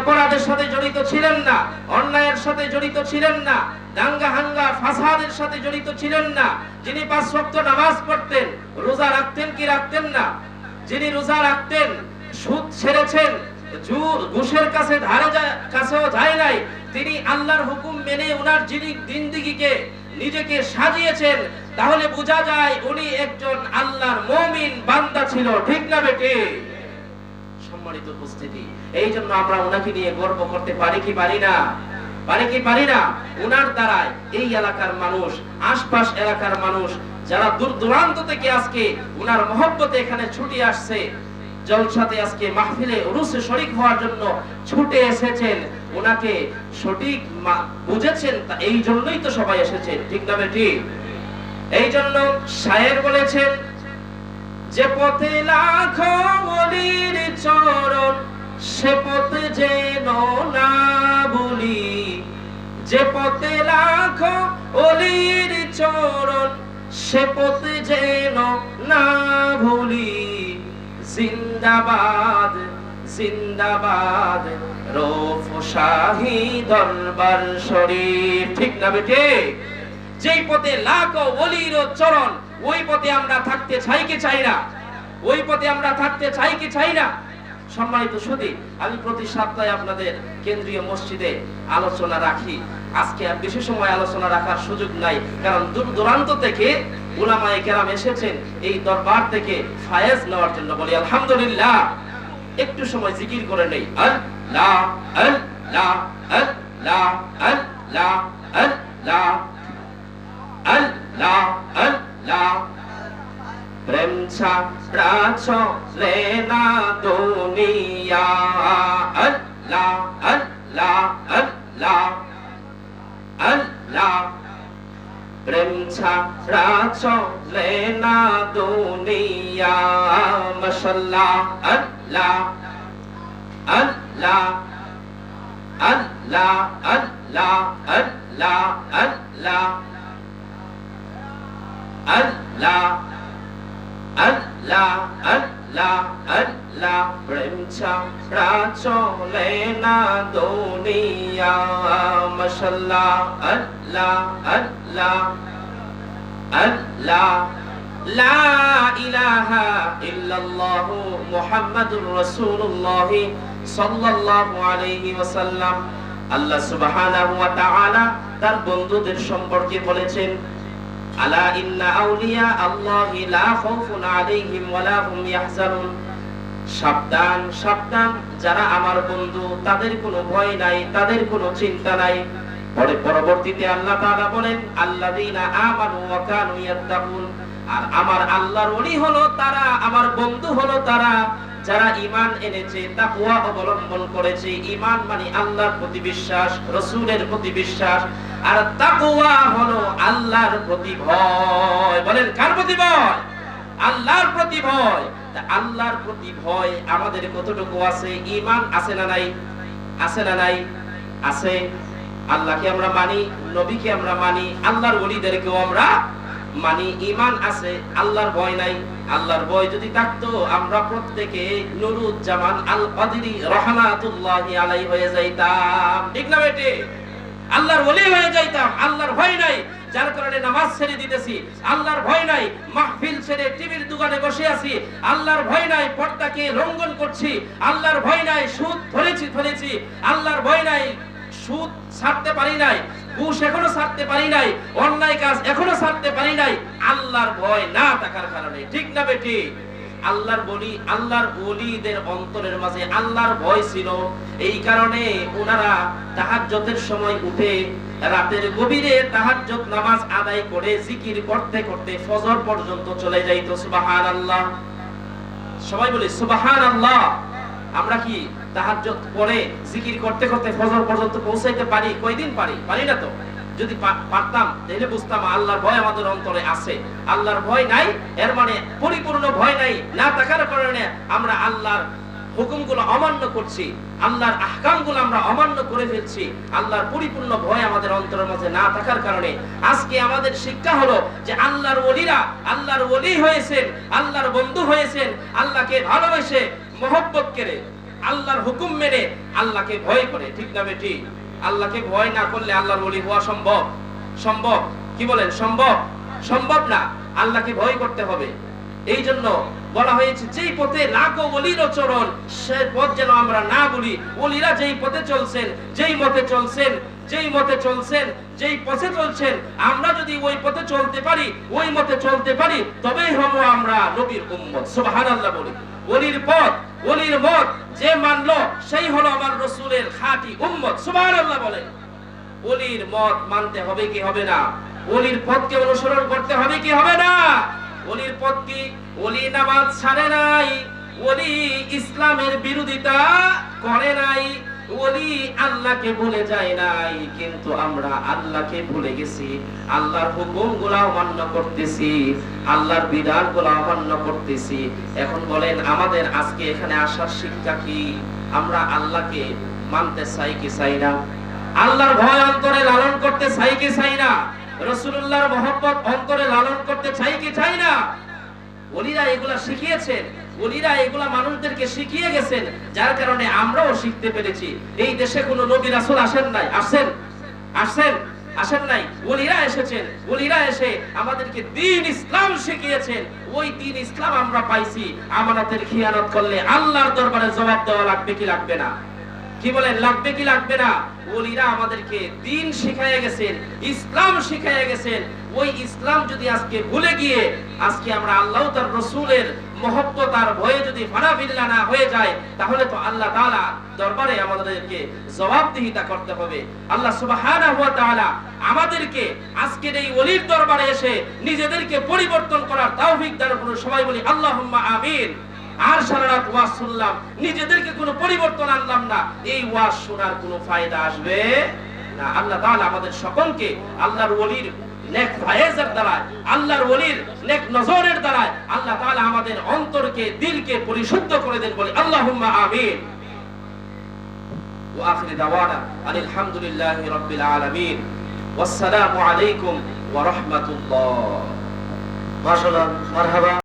অপরাধের সাথে জড়িত ছিলেন না, অন্যায়ের সাথে জড়িত ছিলেন না, দাঙ্গা হাঙ্গা ফাসাদের সাথে জড়িত ছিলেন না, যিনি পাঁচ ওয়াক্ত নামাজ পড়তেন, রোজা রাখতেন কি রাখতেন না? যিনি রোজা রাখতেন, সুদ ছেড়েছেন, জুর ঘুষের কাছে ধারে কাছেও যায় নাই, তিনি আল্লাহর হুকুম মেনে উনার যিনি জিন্দিগিকে নিজেকে সাজিয়েছেন, তাহলে বোঝা যায় উনি একজন আল্লাহর মমিন বান্দা ছিল, ঠিক না বেটে? সম্মানিত উপস্থিতি। এই জন্য আমরা ওনাকে নিয়ে গর্ব করতে পারি কি পারি না? পারি কি পারি না? ওনার দ্বারায় এই এলাকার মানুষ, আশপাশ এলাকার মানুষ, যারা দূর দূরান্ত থেকে আজকে ওনার মহব্বতে এখানে ছুটি আসছে, জলসাতে আজকে মাহফিলে উরুসে শরিক হওয়ার জন্য ছুটে এসেছেন। ওনাকে সঠিক বুঝেছেন এই জন্যই তো সবাই এসেছেন। ঠিক না ঠিক এই জন্য শায়ের বলেছেন যে পথে লাখো অলির চরণ, সে পথে না বলি যে পথে লাখো অলির চরণ, সে পথে যেন না ভুলি। জিন্দাবাদ জিন্দাবাদ, রৌফ শাহী দরবার শরীফ। ঠিক না বেটে যেই পথে লাখ ওলির চরণ ওই পথে আমরা থাকতে চাই কি চাই না? ওই পথে আমরা থাকতে চাই কি চাই না? সম্মানিত সুদী, আমি প্রতি সপ্তাহে আপনাদের কেন্দ্রীয় মসজিদে আলোচনা রাখি। আজকে আর বেশি সময় আলোচনা রাখার সুযোগ নাই, কারণ দূর দূরান্ত থেকে উলামায়ে কেরাম এসেছেন এই দরবার থেকে ফায়েজ নেওয়ার জন্য বলি, আলহামদুলিল্লাহ। একটু সময় জিকির করে নেই। আল্লাহ আল্লাহ আল্লাহ আল্লাহ আল্লাহ আল্লাহ আল্লাহ প্রেম ছাড়া চলে না দুনিয়া আল্লাহ আল্লাহ আল্লাহ আল্লাহ প্রেম ছাড়া চলে না দুনিয়া মশাল্লাহ আল্লাহ আল্লাহ আল্লাহ আল্লাহ আল্লাহ আল্লাহ আল্লাহ তার বন্ধুদের সম্পর্কে বলেছেন আলা ইন্না আউলিয়া আল্লাহি লা খাউফুন আলাইহিম ওয়ালা হুম সাবধান সাবধান, যারা আমার বন্ধু, তাদের কোনো ভয় নাই, তাদের কোনো চিন্তা নাই। পরে পরবর্তীতে আল্লাহ তাআলা বলেন, আল্লাযীনা আমানু ওয়া কানু ইয়াত্তাকুন। আর আমার আল্লাহর ওলি হলো তারা, আমার বন্ধু হলো তারা। যারা ঈমান এনেছে, তাকওয়া অবলম্বন করেছে ইমান মানে আল্লাহর প্রতি বিশ্বাস, রাসূলের প্রতি বিশ্বাস। আর তাকওয়া হলো আল্লাহর প্রতি ভয় বলেন, কার প্রতি ভয় আল্লাহর প্রতি ভয় তা আল্লাহর প্রতি ভয় আমাদের কতটুকু আছে? ঈমান আছে না নাই? আছে না নাই? আছে। আল্লাহকে আমরা মানি, নবীকে আমরা মানি, আল্লাহর ওলিদেরকেও আমরা মানি। ঈমান আছে, আল্লাহর ভয় নাই। আল্লাহর ভয় যদি থাকতো, আমরা প্রত্যেকে নুরুজ্জামান আল কাদিরি রহমাতুল্লাহি আলাইহি হয়ে যাইতাম। ঠিক না বেটে আল্লাহর ওলি হয়ে যাইতাম, আল্লাহর ভয় নাই। যার কারণে নামাজ ছেড়ে দিতেছি, আল্লাহর ভয় নাই। মাহফিল ছেড়ে টিভির দোকানে বসে আছি, আল্লাহর ভয় নাই, পর্দাকে রঙ্গন করছি, আল্লাহর ভয় নাই, সুদ ধরেছি ধরেছি। আল্লাহর ভয় নাই, সুদ ছাড়তে পারি নাই, ঘুষ এখনও ছাড়তে পারি নাই, অন্যায় কাজ এখনও ছাড়তে পারি নাই। আল্লাহর ভয় না থাকার কারণে, ঠিক না বেটি? আল্লাহর বলি, আল্লাহর বলিদের অন্তরের মাঝে আল্লাহর ভয় ছিল। এই কারণে ওনারা তাহাজ্জতের সময় উঠে রাতের গভীরে তাহাজ্জত নামাজ আদায় করে জিকির করতে করতে ফজর পর্যন্ত চলে যাইতো। সুবহানাল্লাহ। সবাই বলি, সুবহানাল্লাহ। আমরা কি তাহাজ্জুদ পরে জিকির করতে করতে ফজর পর্যন্ত পৌঁছাইতে পারি? কয়দিন পারি? পারি না তো? যদি পারতাম তাহলে বুঝতাম আল্লাহর ভয় আমাদের অন্তরে আছে। আল্লাহর ভয় নাই, এর মানে পরিপূর্ণ ভয় নাই। না থাকার কারণে আমরা আল্লাহর হুকুমগুলো অমান্য করছি, আল্লাহর আহকামগুলো আমরা অমান্য করে ফেলছি। আল্লাহর পরিপূর্ণ ভয় আমাদের অন্তরের মাঝে না থাকার কারণে আজকে আমাদের শিক্ষা হলো যে আল্লাহর ওলিরা, আল্লাহর ওলি হয়েছেন, আল্লাহর বন্ধু হয়েছেন, আল্লাহকে ভালোবেসে মহব্বত করে, আল্লাহর হুকুম মেনে আল্লাহকে ভয় করে। ঠিক না বেটি? আল্লাহকে ভয় না করলে আল্লাহর ওলি হওয়া সম্ভব। সম্ভব? কি বলেন? সম্ভব? সম্ভব না। আল্লাহকে ভয় করতে হবে। এই জন্য বলা হয়েছে, যেই পথে লাখো অলির চরণ, সে পথ যেন আমরা না বলি। অলিরা যেই পথে চলছেন, যেই মতে চলছেন, যেই মতে চলছেন, যেই পথে চলছেন, আমরা যদি ওই পথে চলতে পারি, ওই মতে চলতে পারি, তবেই হব আমরা নবীর উম্মত। সুবহানাল্লাহ বলি। অলির পথ অলির মত যে মানলো, সেই হলো আমার রসুলের খাঁটি উম্মত। সুবহানাল্লাহ বলেন। অলির মত মানতে হবে কি হবে না? অলির পথকে অনুসরণ করতে হবে কি হবে না? অলির পথ কি? অলি নামাজ ছাড়ে নাই ওলি ইসলামের বিরোধিতা করে নাই। কিন্তু আমরা গেছি। অমান্য করতেছি এখন বলেন, আমাদের আজকে এখানে আসার শিক্ষা কি? আমরা আল্লাহকে মানতে চাই কি চাই না? আল্লাহর ভয় অন্তরে লালন করতে চাই কি চাই না? রসুল্লাহর মহব্বত অন্তরে লালন করতে চাই কি চাই না? ওলিরা এগুলা শিখিয়েছেন। ওলিরা এগুলা মানুষদেরকে শিখিয়ে গেছেন, যার কারণে আমরাও শিখতে পেরেছি। এই দেশে কোনো নবী রাসূল আসেন নাই। আসেন? আসেন? আসেন নাই? ওলিরা এসেছেন। ওলিরা এসে আমাদেরকে দিন ইসলাম শিখিয়েছেন। ওই দিন ইসলাম আমরা পাইছি। আমানতের খিয়ানত করলে আল্লাহর দরবারে জবাব দেওয়া লাগবে কি লাগবে না? কি বলেন, লাগবে কি লাগবে না? ওলিরা আমাদেরকে দিন শিখাইয়া গেছেন, ইসলাম শিখাইয়া গেছেন। ওই ইসলাম যদি আজকে ভুলে গিয়ে, আজকে আমরা আল্লাহ তার রসুলের ভয়ে যদি ফানাফিল্লা না হয়ে যায়, তাহলে তো আল্লাহ দরবারে আমাদেরকে জবাবদিহিতা করতে হবে। আল্লাহ আমাদেরকে আজকের এই দরবারে এসে নিজেদেরকে পরিবর্তন করার তৌফিক দান করুন। সবাই বলি, আল্লাহুম্মা আমিন। আর সারা রাত ওয়াজ শুনলাম, নিজেদেরকে কোনো পরিবর্তন আনলাম না। এই ওয়াজ শোনার কোনো ফায়দা আসবে না। আল্লাহ তাআলা আমাদের সকলকে আল্লাহর ওলির নেক ফায়েজের দ্বারা আল্লাহর ওলির নেক নজরের দ্বারা আল্লাহ তাআলা আমাদের অন্তরকে, দিলকে পরিশুদ্ধ করে দেন আল্লাহুম্মা আমিন। ওয়া দাওয়ানা রাব্বিল আলামিন। ওয়াসসালামু আলাইকুম ওয়া রাহমাতুল্লাহ। মাশাআল্লাহ, মারহাবা।